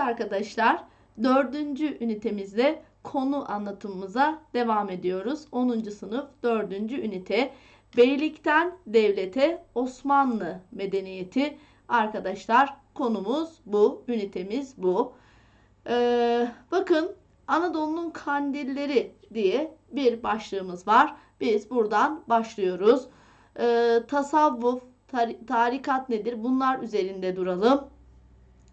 arkadaşlar dördüncü ünitemizde konu anlatımımıza devam ediyoruz. 10. sınıf dördüncü ünite Beylikten Devlete Osmanlı Medeniyeti arkadaşlar konumuz bu, ünitemiz bu. Ee, bakın Anadolu'nun kandilleri diye bir başlığımız var. Biz buradan başlıyoruz. Ee, tasavvuf, tar- tarikat nedir? Bunlar üzerinde duralım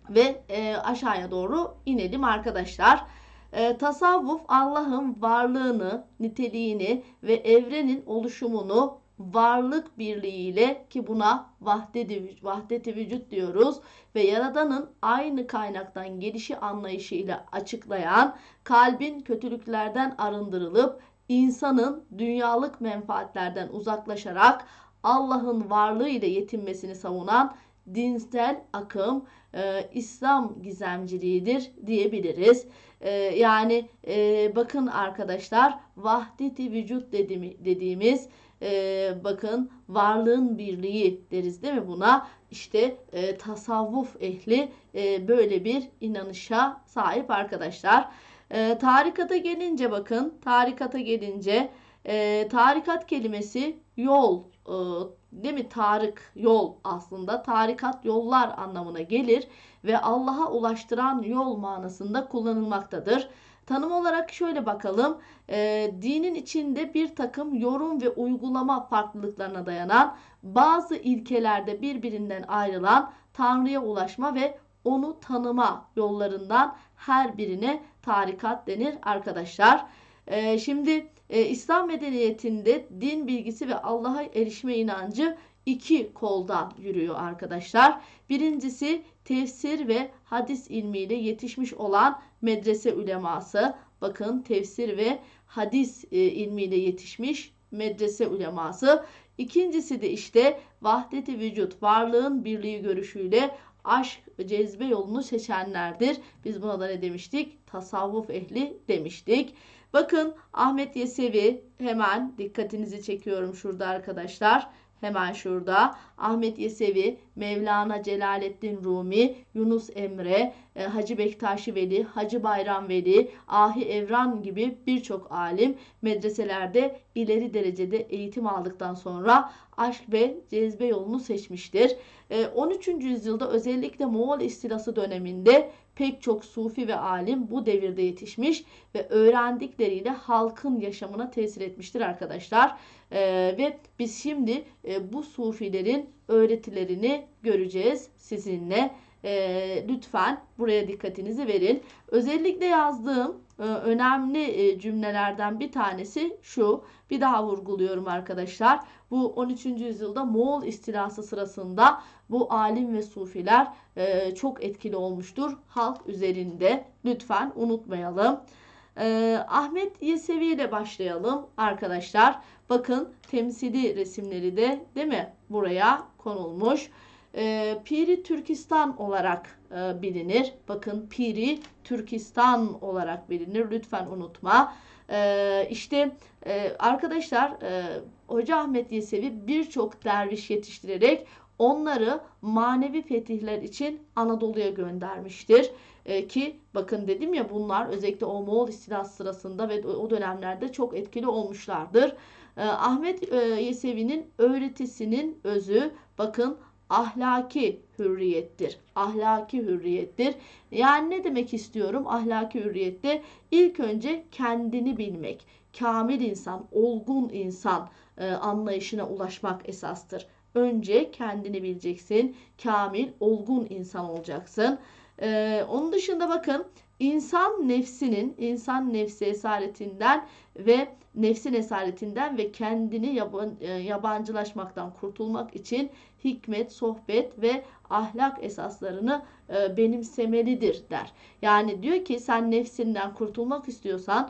ve e, aşağıya doğru inelim arkadaşlar. E, tasavvuf Allah'ın varlığını, niteliğini ve evrenin oluşumunu varlık birliğiyle ki buna vahdet-i, vahdet vücut diyoruz ve Yaradan'ın aynı kaynaktan gelişi anlayışıyla açıklayan, kalbin kötülüklerden arındırılıp insanın dünyalık menfaatlerden uzaklaşarak Allah'ın varlığı ile yetinmesini savunan dinsel akım e, İslam gizemciliğidir diyebiliriz. E, yani e, bakın arkadaşlar vahdeti vücut dediğimi, dediğimiz e, bakın varlığın birliği deriz değil mi buna? İşte e, tasavvuf ehli e, böyle bir inanışa sahip arkadaşlar. E, tarikata gelince bakın tarikata gelince e, tarikat kelimesi yol e, değil mi? Tarık yol aslında tarikat yollar anlamına gelir ve Allah'a ulaştıran yol manasında kullanılmaktadır. Tanım olarak şöyle bakalım. E, dinin içinde bir takım yorum ve uygulama farklılıklarına dayanan bazı ilkelerde birbirinden ayrılan Tanrı'ya ulaşma ve onu tanıma yollarından her birine tarikat denir arkadaşlar. E, şimdi e, İslam medeniyetinde din bilgisi ve Allah'a erişme inancı iki koldan yürüyor arkadaşlar. Birincisi tefsir ve hadis ilmiyle yetişmiş olan medrese uleması. Bakın tefsir ve hadis e, ilmiyle yetişmiş medrese uleması. İkincisi de işte vahdeti vücut, varlığın birliği görüşüyle aşk cezbe yolunu seçenlerdir. Biz buna da ne demiştik? Tasavvuf ehli demiştik. Bakın Ahmet Yesevi hemen dikkatinizi çekiyorum şurada arkadaşlar. Hemen şurada Ahmet Yesevi, Mevlana Celaleddin Rumi, Yunus Emre, e, Hacı Bektaşi Veli, Hacı Bayram Veli, Ahi Evran gibi birçok alim medreselerde ileri derecede eğitim aldıktan sonra aşk ve cezbe yolunu seçmiştir. 13. E, yüzyılda özellikle Moğol istilası döneminde pek çok sufi ve alim bu devirde yetişmiş ve öğrendikleriyle halkın yaşamına tesir etmiştir arkadaşlar. Ee, ve biz şimdi e, bu sufilerin öğretilerini göreceğiz sizinle. Ee, lütfen buraya dikkatinizi verin. Özellikle yazdığım e, önemli e, cümlelerden bir tanesi şu. Bir daha vurguluyorum arkadaşlar. Bu 13. yüzyılda Moğol istilası sırasında bu alim ve sufiler e, çok etkili olmuştur halk üzerinde. Lütfen unutmayalım. Ahmet Yesevi ile başlayalım arkadaşlar. Bakın temsili resimleri de değil mi buraya konulmuş. Piri Türkistan olarak e, bilinir. Bakın Piri Türkistan olarak bilinir. Lütfen unutma. E, işte e, arkadaşlar e, Hoca Ahmet Yesevi birçok derviş yetiştirerek onları manevi fetihler için Anadolu'ya göndermiştir. E, ki bakın dedim ya bunlar özellikle o Moğol istilası sırasında ve o dönemlerde çok etkili olmuşlardır. E, Ahmet e, Yesevi'nin öğretisinin özü bakın ahlaki hürriyettir. Ahlaki hürriyettir. Yani ne demek istiyorum ahlaki hürriyette? İlk önce kendini bilmek, kamil insan, olgun insan e, anlayışına ulaşmak esastır. Önce kendini bileceksin, kamil, olgun insan olacaksın. E, onun dışında bakın insan nefsinin, insan nefsi esaretinden ve nefsin esaretinden ve kendini yaban, e, yabancılaşmaktan kurtulmak için hikmet, sohbet ve ahlak esaslarını e, benimsemelidir der. Yani diyor ki sen nefsinden kurtulmak istiyorsan,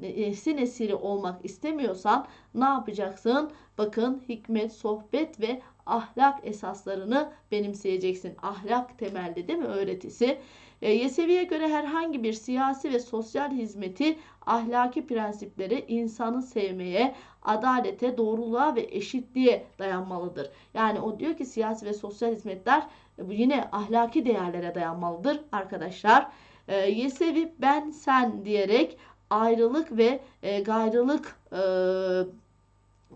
nefsin esiri olmak istemiyorsan ne yapacaksın? Bakın hikmet, sohbet ve ahlak esaslarını benimseyeceksin. Ahlak temelli değil mi öğretisi? E, Yesevi'ye göre herhangi bir siyasi ve sosyal hizmeti ahlaki prensipleri insanı sevmeye, adalete, doğruluğa ve eşitliğe dayanmalıdır. Yani o diyor ki siyasi ve sosyal hizmetler e, yine ahlaki değerlere dayanmalıdır arkadaşlar. E, Yesevi ben sen diyerek ayrılık ve e, gayrılık e,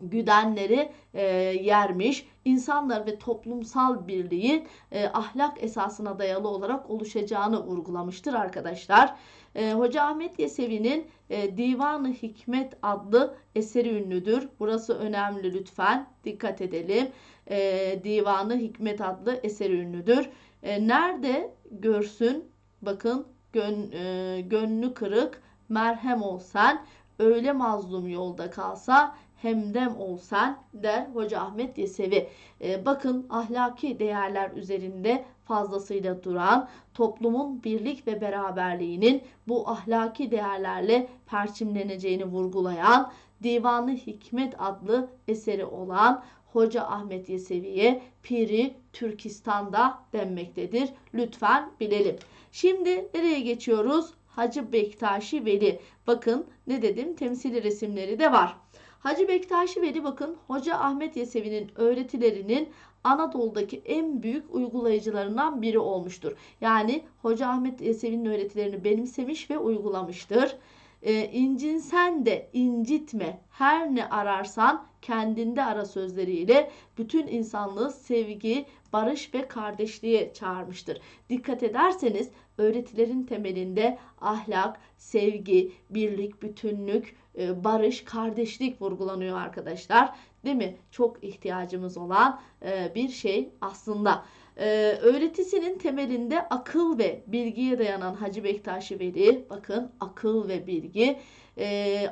güdenleri e, yermiş. İnsanlar ve toplumsal birliğin e, ahlak esasına dayalı olarak oluşacağını vurgulamıştır arkadaşlar. E, Hoca Ahmet Yesevi'nin e, Divan-ı Hikmet adlı eseri ünlüdür. Burası önemli lütfen dikkat edelim. E, Divan-ı Hikmet adlı eseri ünlüdür. E, nerede görsün bakın gön, e, gönlü kırık merhem ol sen öyle mazlum yolda kalsa hemdem ol sen der Hoca Ahmet Yesevi. E, bakın ahlaki değerler üzerinde fazlasıyla duran toplumun birlik ve beraberliğinin bu ahlaki değerlerle perçimleneceğini vurgulayan Divanı Hikmet adlı eseri olan Hoca Ahmet Yesevi'ye Piri Türkistan'da denmektedir. Lütfen bilelim. Şimdi nereye geçiyoruz? Hacı Bektaşi Veli. Bakın ne dedim? Temsili resimleri de var. Hacı Bektaşi Veli bakın Hoca Ahmet Yesevi'nin öğretilerinin Anadolu'daki en büyük uygulayıcılarından biri olmuştur. Yani Hoca Ahmet Yesevi'nin öğretilerini benimsemiş ve uygulamıştır. Ee, incinsen de incitme her ne ararsan kendinde ara sözleriyle bütün insanlığı sevgi, barış ve kardeşliğe çağırmıştır. Dikkat ederseniz öğretilerin temelinde ahlak, sevgi, birlik, bütünlük, e, barış, kardeşlik vurgulanıyor arkadaşlar. Değil mi? Çok ihtiyacımız olan e, bir şey aslında. E, öğretisinin temelinde akıl ve bilgiye dayanan Hacı Bektaşi Veli, bakın akıl ve bilgi,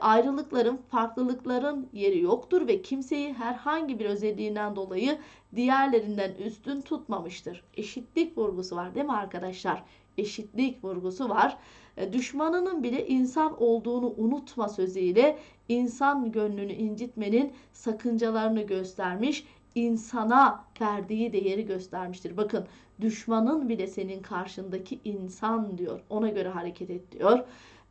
ayrılıkların, farklılıkların yeri yoktur ve kimseyi herhangi bir özelliğinden dolayı diğerlerinden üstün tutmamıştır. Eşitlik vurgusu var değil mi arkadaşlar? Eşitlik vurgusu var. E, düşmanının bile insan olduğunu unutma sözüyle insan gönlünü incitmenin sakıncalarını göstermiş, insana verdiği değeri göstermiştir. Bakın düşmanın bile senin karşındaki insan diyor. Ona göre hareket et diyor.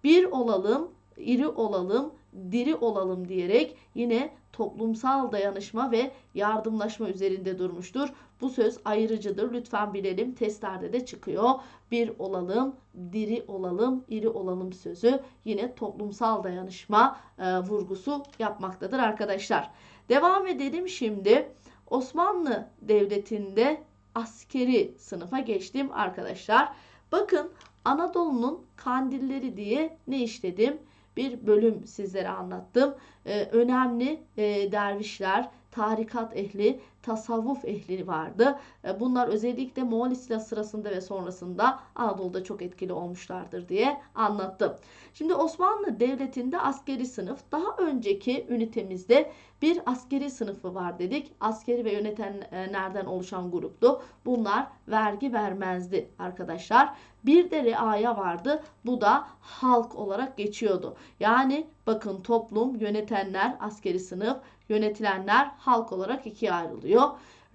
Bir olalım, iri olalım, diri olalım diyerek yine toplumsal dayanışma ve yardımlaşma üzerinde durmuştur. Bu söz ayrıcıdır. Lütfen bilelim. Testlerde de çıkıyor. Bir olalım, diri olalım, iri olalım sözü yine toplumsal dayanışma e, vurgusu yapmaktadır arkadaşlar. Devam edelim şimdi. Osmanlı Devleti'nde askeri sınıfa geçtim arkadaşlar. Bakın Anadolu'nun kandilleri diye ne işledim? Bir bölüm sizlere anlattım. Ee, önemli e, dervişler, tarikat ehli, tasavvuf ehli vardı. Ee, bunlar özellikle Moğol İstila sırasında ve sonrasında Anadolu'da çok etkili olmuşlardır diye anlattım. Şimdi Osmanlı Devleti'nde askeri sınıf daha önceki ünitemizde bir askeri sınıfı var dedik. Askeri ve yönetenlerden oluşan gruptu. Bunlar vergi vermezdi arkadaşlar. Bir de reaya vardı. Bu da halk olarak geçiyordu. Yani bakın toplum, yönetenler, askeri sınıf, yönetilenler halk olarak ikiye ayrılıyor.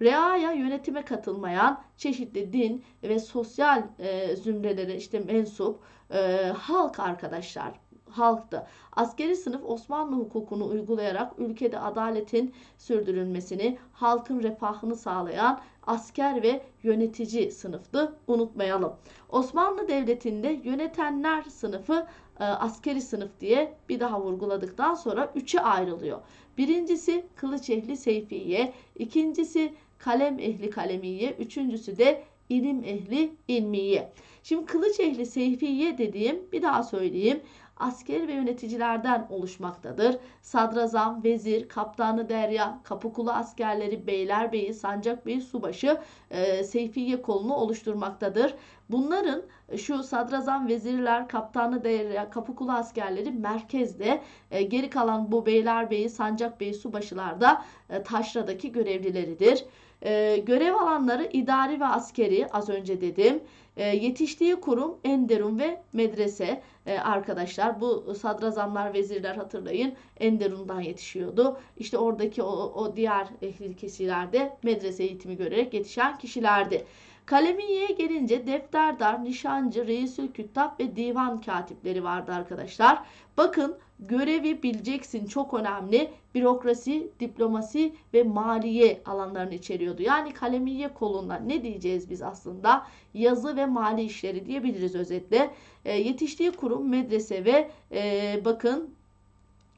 Reaya yönetime katılmayan çeşitli din ve sosyal e, zümrelere işte mensup e, halk arkadaşlar halktı. Askeri sınıf Osmanlı hukukunu uygulayarak ülkede adaletin sürdürülmesini, halkın refahını sağlayan asker ve yönetici sınıftı. Unutmayalım. Osmanlı Devleti'nde yönetenler sınıfı e, askeri sınıf diye bir daha vurguladıktan sonra üçe ayrılıyor. Birincisi kılıç ehli seyfiye, ikincisi kalem ehli kalemiye, üçüncüsü de ilim ehli ilmiye. Şimdi kılıç ehli seyfiye dediğim bir daha söyleyeyim asker ve yöneticilerden oluşmaktadır. Sadrazam, vezir, kaptanı derya, kapıkulu askerleri, beylerbeyi, sancakbeyi, subaşı e, seyfiye kolunu oluşturmaktadır. Bunların e, şu sadrazam, vezirler, kaptanı derya, kapıkulu askerleri merkezde, e, geri kalan bu beylerbeyi, sancakbeyi, subaşılar da e, taşradaki görevlileridir. E, görev alanları idari ve askeri az önce dedim. E, yetiştiği kurum Enderun ve medrese e, arkadaşlar. Bu sadrazamlar, vezirler hatırlayın Enderun'dan yetişiyordu. İşte oradaki o, o diğer ehli kişiler de medrese eğitimi görerek yetişen kişilerdi. Kalemiye'ye gelince defterdar, nişancı, reisül küttab ve divan katipleri vardı arkadaşlar. Bakın görevi bileceksin çok önemli. Bürokrasi, diplomasi ve maliye alanlarını içeriyordu. Yani kalemiye kolunda ne diyeceğiz biz aslında? Yazı ve mali işleri diyebiliriz özetle. E, yetiştiği kurum medrese ve e, bakın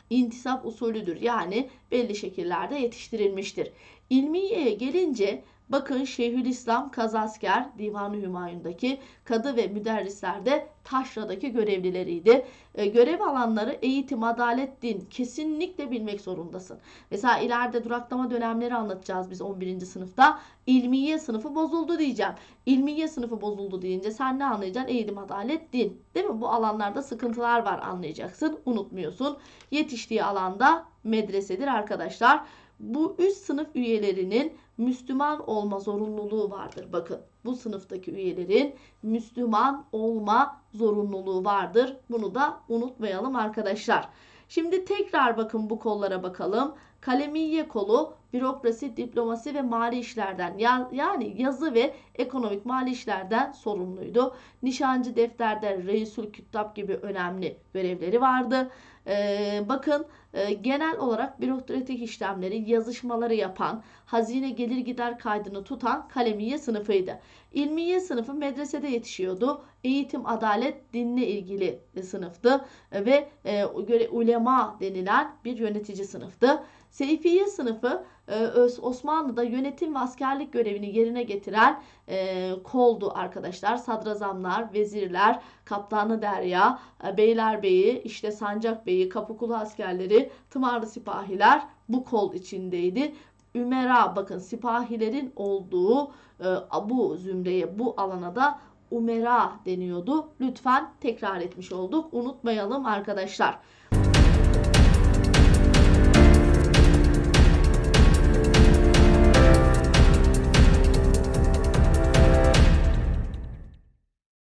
intisap usulüdür. Yani belli şekillerde yetiştirilmiştir. İlmiye'ye gelince bakın Şeyhülislam Kazasker Divan-ı Hümayun'daki kadı ve müderrisler de Taşra'daki görevlileriydi. E, görev alanları eğitim, adalet, din kesinlikle bilmek zorundasın. Mesela ileride duraklama dönemleri anlatacağız biz 11. sınıfta. İlmiye sınıfı bozuldu diyeceğim. İlmiye sınıfı bozuldu deyince sen ne anlayacaksın? Eğitim, adalet, din. Değil mi? Bu alanlarda sıkıntılar var anlayacaksın. Unutmuyorsun. Yetiştiği alanda medresedir arkadaşlar. Bu üst sınıf üyelerinin Müslüman olma zorunluluğu vardır. Bakın bu sınıftaki üyelerin Müslüman olma zorunluluğu vardır. Bunu da unutmayalım arkadaşlar. Şimdi tekrar bakın bu kollara bakalım. Kalemiye kolu bürokrasi, diplomasi ve mali işlerden ya- yani yazı ve ekonomik mali işlerden sorumluydu. Nişancı defterde reisül küttab gibi önemli görevleri vardı. Ee, bakın e, genel olarak bürokratik işlemleri, yazışmaları yapan, hazine gelir gider kaydını tutan kalemiye sınıfıydı. İlmiye sınıfı medresede yetişiyordu. Eğitim, adalet, dinle ilgili sınıftı ve e, ulema denilen bir yönetici sınıftı. Seyfiye sınıfı e, Osmanlı'da yönetim ve askerlik görevini yerine getiren e, koldu arkadaşlar. Sadrazamlar, vezirler, kaptanı derya, e, beylerbeyi, işte sancak beyi, kapıkulu askerleri, tımarlı sipahiler bu kol içindeydi. Ümera bakın sipahilerin olduğu bu zümreye bu alana da umera deniyordu. Lütfen tekrar etmiş olduk. Unutmayalım arkadaşlar.